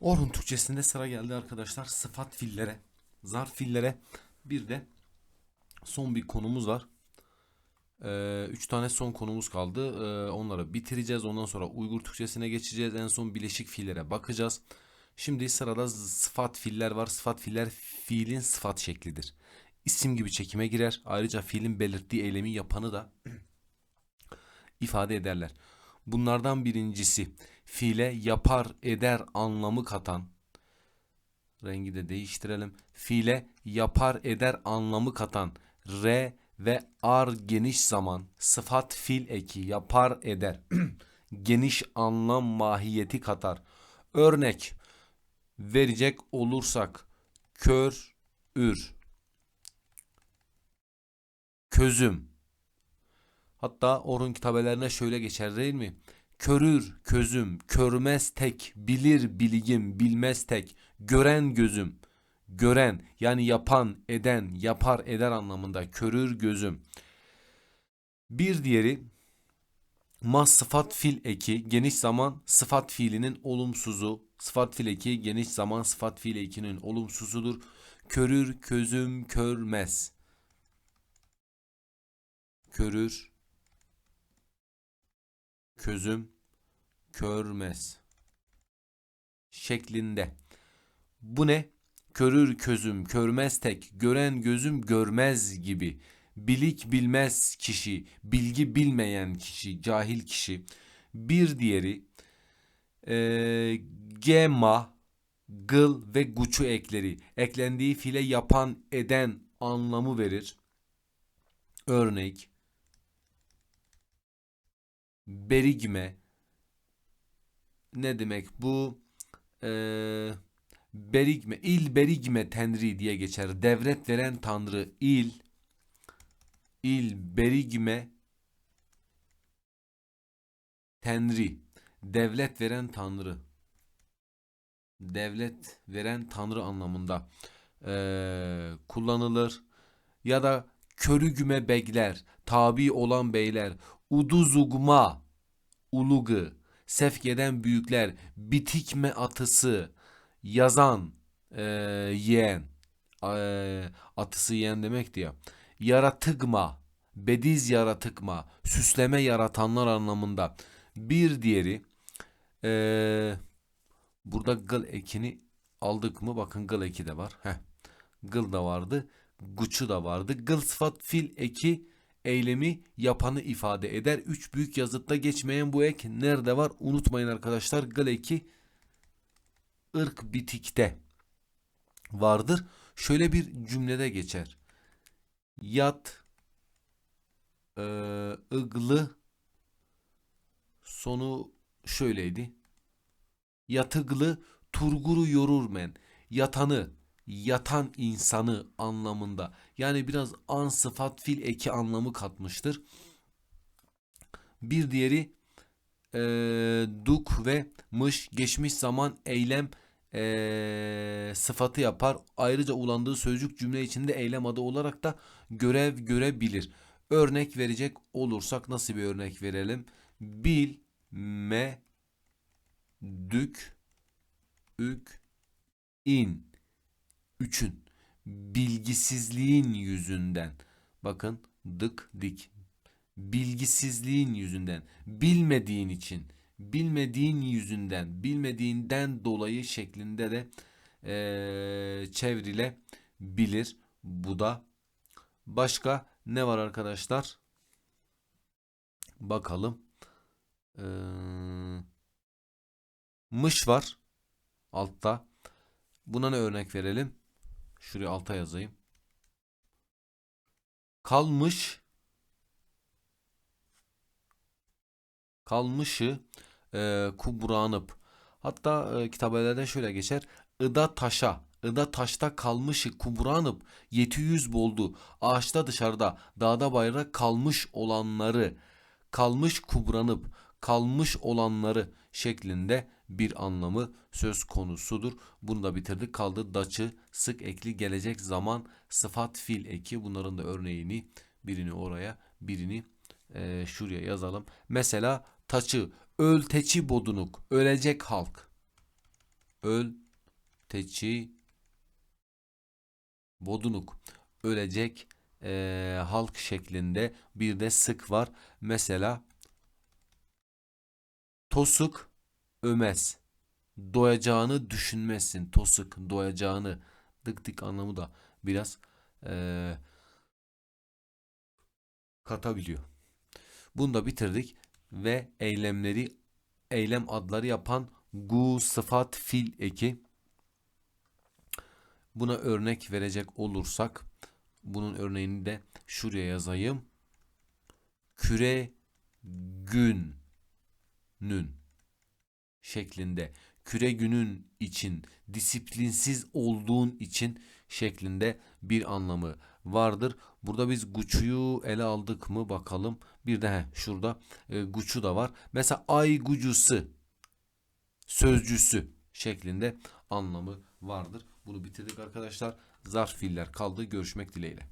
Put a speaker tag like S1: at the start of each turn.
S1: Orhun Türkçesinde sıra geldi arkadaşlar. Sıfat fillere, zarf fillere bir de son bir konumuz var. Ee, üç tane son konumuz kaldı. Ee, onları bitireceğiz. Ondan sonra Uygur Türkçesine geçeceğiz. En son bileşik fiillere bakacağız. Şimdi sırada sıfat fiiller var. Sıfat fiiller fiilin sıfat şeklidir. İsim gibi çekime girer. Ayrıca fiilin belirttiği eylemi yapanı da ifade ederler. Bunlardan birincisi fiile yapar eder anlamı katan rengi de değiştirelim. Fiile yapar eder anlamı katan re ve ar geniş zaman sıfat fil eki yapar eder geniş anlam mahiyeti katar. Örnek verecek olursak kör ür közüm Hatta Orhun kitabelerine şöyle geçer değil mi? Körür közüm, körmez tek, bilir bilgim, bilmez tek, gören gözüm. Gören yani yapan, eden, yapar, eder anlamında körür gözüm. Bir diğeri mas sıfat fil eki geniş zaman sıfat fiilinin olumsuzu. Sıfat fil eki geniş zaman sıfat fiil ekinin olumsuzudur. Körür közüm körmez. Körür közüm körmez şeklinde. Bu ne? Körür közüm körmez tek, gören gözüm görmez gibi. Bilik bilmez kişi, bilgi bilmeyen kişi, cahil kişi. Bir diğeri e, gema, gıl ve guçu ekleri. Eklendiği file yapan, eden anlamı verir. Örnek berigme ne demek bu? Ee, berigme, il berigme tenri diye geçer. Devlet veren tanrı il il berigme tenri devlet veren tanrı devlet veren tanrı anlamında ee, kullanılır ya da körügüme begler tabi olan beyler uduzugma ulugu sefkeden büyükler bitikme atısı yazan e, yeğen. E, atısı yeğen demekti ya. Yaratıgma bediz yaratıkma süsleme yaratanlar anlamında. Bir diğeri e, burada gıl ekini aldık mı? Bakın gıl eki de var. Heh. gıl da vardı guçu da vardı. Gıl sıfat fil eki eylemi yapanı ifade eder. Üç büyük yazıtta geçmeyen bu ek nerede var? Unutmayın arkadaşlar. Gıl eki ırk bitikte vardır. Şöyle bir cümlede geçer. Yat e, ıglı sonu şöyleydi. Yatıglı turguru yorur men. Yatanı yatan insanı anlamında. Yani biraz an sıfat fil eki anlamı katmıştır. Bir diğeri e, duk ve mış geçmiş zaman eylem e, sıfatı yapar. Ayrıca ulandığı sözcük cümle içinde eylem adı olarak da görev görebilir. Örnek verecek olursak nasıl bir örnek verelim? Bil, me, dük, ük, in üçün bilgisizliğin yüzünden. Bakın dık dik. Bilgisizliğin yüzünden bilmediğin için bilmediğin yüzünden bilmediğinden dolayı şeklinde de e, çevrilebilir. Bu da başka ne var arkadaşlar? Bakalım. Ee, mış var altta. Buna ne örnek verelim Şuraya alta yazayım. Kalmış. Kalmışı e, kubranıp hatta e, kitabelerde şöyle geçer. Ida taşa. Ida taşta kalmışı kubranıp yeti yüz boldu. Ağaçta dışarıda dağda bayrak kalmış olanları. Kalmış kubranıp kalmış olanları şeklinde bir anlamı söz konusudur. Bunu da bitirdik. Kaldı daçı, sık ekli, gelecek zaman, sıfat, fil eki. Bunların da örneğini birini oraya, birini e, şuraya yazalım. Mesela taçı, ölteçi bodunuk, ölecek halk. öl, teçi, bodunuk. Ölecek eee, halk şeklinde bir de sık var. Mesela tosuk ömez. Doyacağını düşünmezsin. Tosuk doyacağını. Dık dık anlamı da biraz eee katabiliyor. Bunu da bitirdik ve eylemleri eylem adları yapan gu sıfat fil eki. Buna örnek verecek olursak bunun örneğini de şuraya yazayım. Küre günün şeklinde küre günün için disiplinsiz olduğun için şeklinde bir anlamı vardır. Burada biz guçuyu ele aldık mı bakalım. Bir de he, şurada e, guçu da var. Mesela ay gucusu sözcüsü şeklinde anlamı vardır. Bunu bitirdik arkadaşlar. Zarf fiiller kaldı. Görüşmek dileğiyle.